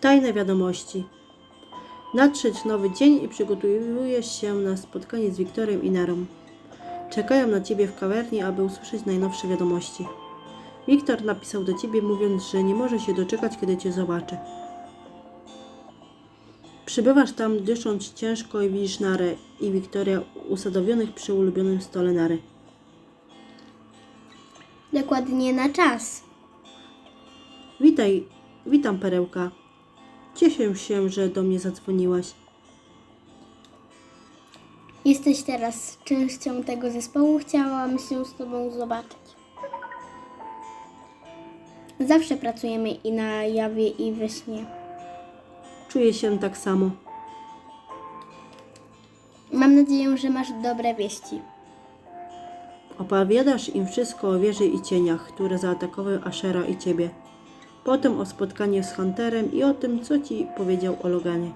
Tajne wiadomości. Nadszedł nowy dzień i przygotowujesz się na spotkanie z Wiktorem i Narą. Czekają na ciebie w kawerni, aby usłyszeć najnowsze wiadomości. Wiktor napisał do ciebie, mówiąc, że nie może się doczekać, kiedy cię zobaczy. Przybywasz tam, dysząc ciężko i widzisz Narę i Wiktoria usadowionych przy ulubionym stole Nary. Dokładnie na czas. Witaj, witam Perełka. Cieszę się, że do mnie zadzwoniłaś. Jesteś teraz częścią tego zespołu. Chciałam się z Tobą zobaczyć. Zawsze pracujemy i na jawie, i we śnie. Czuję się tak samo. Mam nadzieję, że masz dobre wieści. Opowiadasz im wszystko o wieży i cieniach, które zaatakowały Ashera i ciebie. Potem o spotkaniu z Hunterem i o tym, co ci powiedział o Loganie.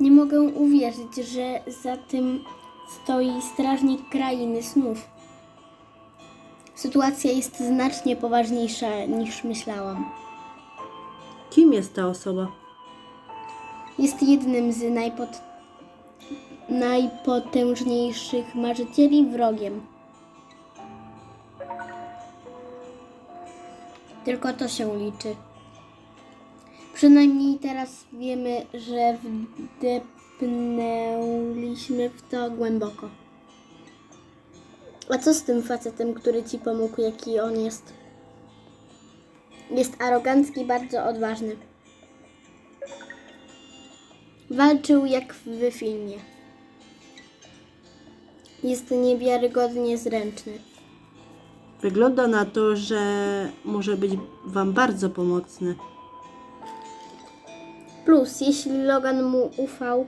Nie mogę uwierzyć, że za tym stoi strażnik krainy snów. Sytuacja jest znacznie poważniejsza niż myślałam. Kim jest ta osoba? Jest jednym z najpot... najpotężniejszych marzycieli wrogiem. Tylko to się liczy. Przynajmniej teraz wiemy, że wdepnęliśmy w to głęboko. A co z tym facetem, który ci pomógł, jaki on jest? Jest arogancki, bardzo odważny. Walczył jak w filmie. Jest niewiarygodnie zręczny. Wygląda na to, że może być wam bardzo pomocny. Plus, jeśli Logan mu ufał,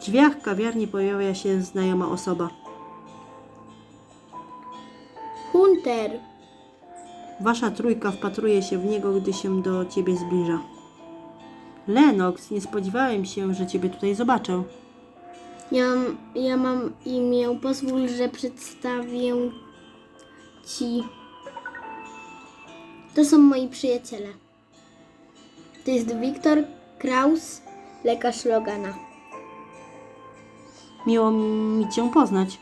W drzwiach kawiarni pojawia się znajoma osoba. Hunter, Wasza trójka wpatruje się w niego, gdy się do ciebie zbliża. Lennox, nie spodziewałem się, że ciebie tutaj zobaczę. ja, ja mam imię. Pozwól, że przedstawię ci. To są moi przyjaciele. To jest Wiktor Kraus, lekarz Logana. Miło mi cię poznać.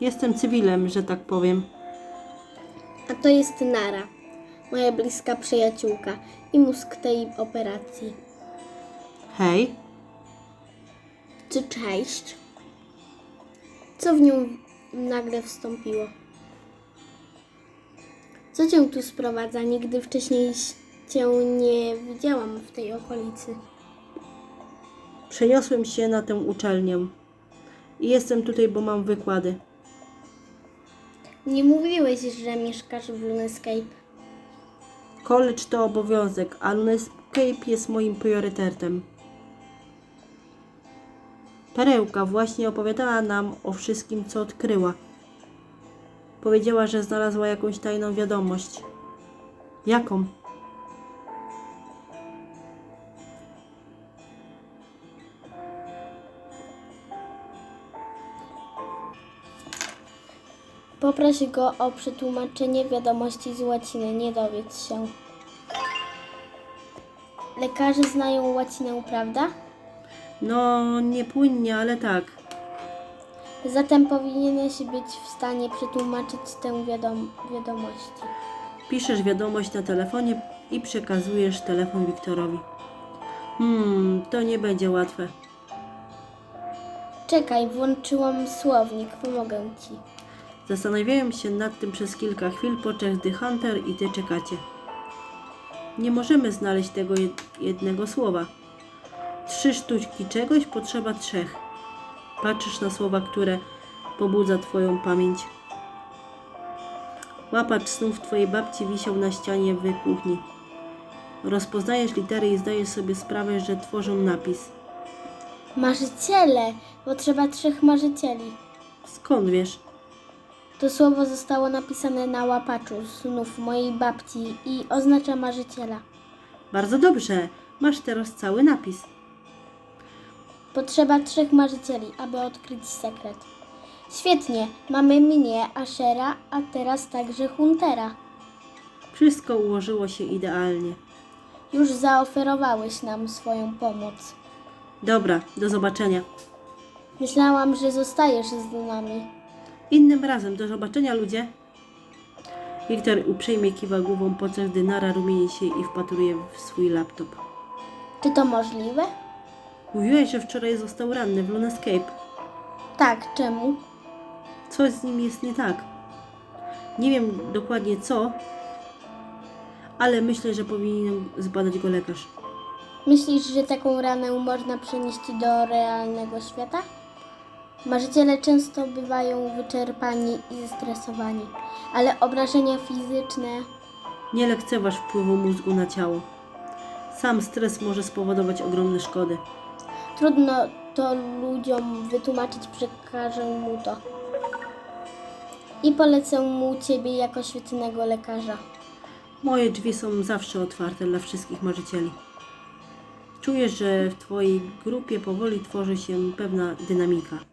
Jestem cywilem, że tak powiem. A to jest Nara, moja bliska przyjaciółka i mózg tej operacji. Hej, Czy cześć? Co w nią nagle wstąpiło? Co cię tu sprowadza? Nigdy wcześniej cię nie widziałam w tej okolicy. przeniosłem się na tę uczelnię. I jestem tutaj, bo mam wykłady. Nie mówiłeś, że mieszkasz w Lunescape. College to obowiązek, a Lunescape jest moim priorytetem. Perełka właśnie opowiadała nam o wszystkim, co odkryła. Powiedziała, że znalazła jakąś tajną wiadomość. Jaką? Poproś go o przetłumaczenie wiadomości z łaciny, nie dowiedz się. Lekarze znają łacinę, prawda? No, nie płynnie, ale tak. Zatem powinieneś być w stanie przetłumaczyć tę wiadom- wiadomość. Piszesz wiadomość na telefonie i przekazujesz telefon Wiktorowi. Hmm, to nie będzie łatwe. Czekaj, włączyłam słownik, pomogę ci. Zastanawiałem się nad tym przez kilka chwil, podczas gdy Hunter i ty czekacie. Nie możemy znaleźć tego jed- jednego słowa. Trzy sztuczki czegoś potrzeba trzech. Patrzysz na słowa, które pobudza twoją pamięć. Łapacz snów twojej babci wisiał na ścianie w kuchni. Rozpoznajesz litery i zdajesz sobie sprawę, że tworzą napis. Marzyciele! Potrzeba trzech marzycieli. Skąd wiesz? To słowo zostało napisane na łapaczu snów mojej babci i oznacza marzyciela. Bardzo dobrze. Masz teraz cały napis. Potrzeba trzech marzycieli, aby odkryć sekret. Świetnie, mamy mnie, Ashera, a teraz także Huntera. Wszystko ułożyło się idealnie. Już zaoferowałeś nam swoją pomoc. Dobra, do zobaczenia. Myślałam, że zostajesz z nami. Innym razem, do zobaczenia ludzie. Wiktor uprzejmie kiwa głową, podczas gdy Nara rumieni się i wpatruje w swój laptop. Czy to możliwe? Mówiłeś, że wczoraj został ranny w Lunescape. Tak, czemu? Coś z nim jest nie tak. Nie wiem dokładnie co, ale myślę, że powinien zbadać go lekarz. Myślisz, że taką ranę można przenieść do realnego świata? Marzyciele często bywają wyczerpani i zestresowani, ale obrażenia fizyczne Nie lekceważ wpływu mózgu na ciało. Sam stres może spowodować ogromne szkody. Trudno to ludziom wytłumaczyć, przekażę mu to. I polecę mu ciebie jako świetnego lekarza. Moje drzwi są zawsze otwarte dla wszystkich marzycieli. Czuję, że w Twojej grupie powoli tworzy się pewna dynamika.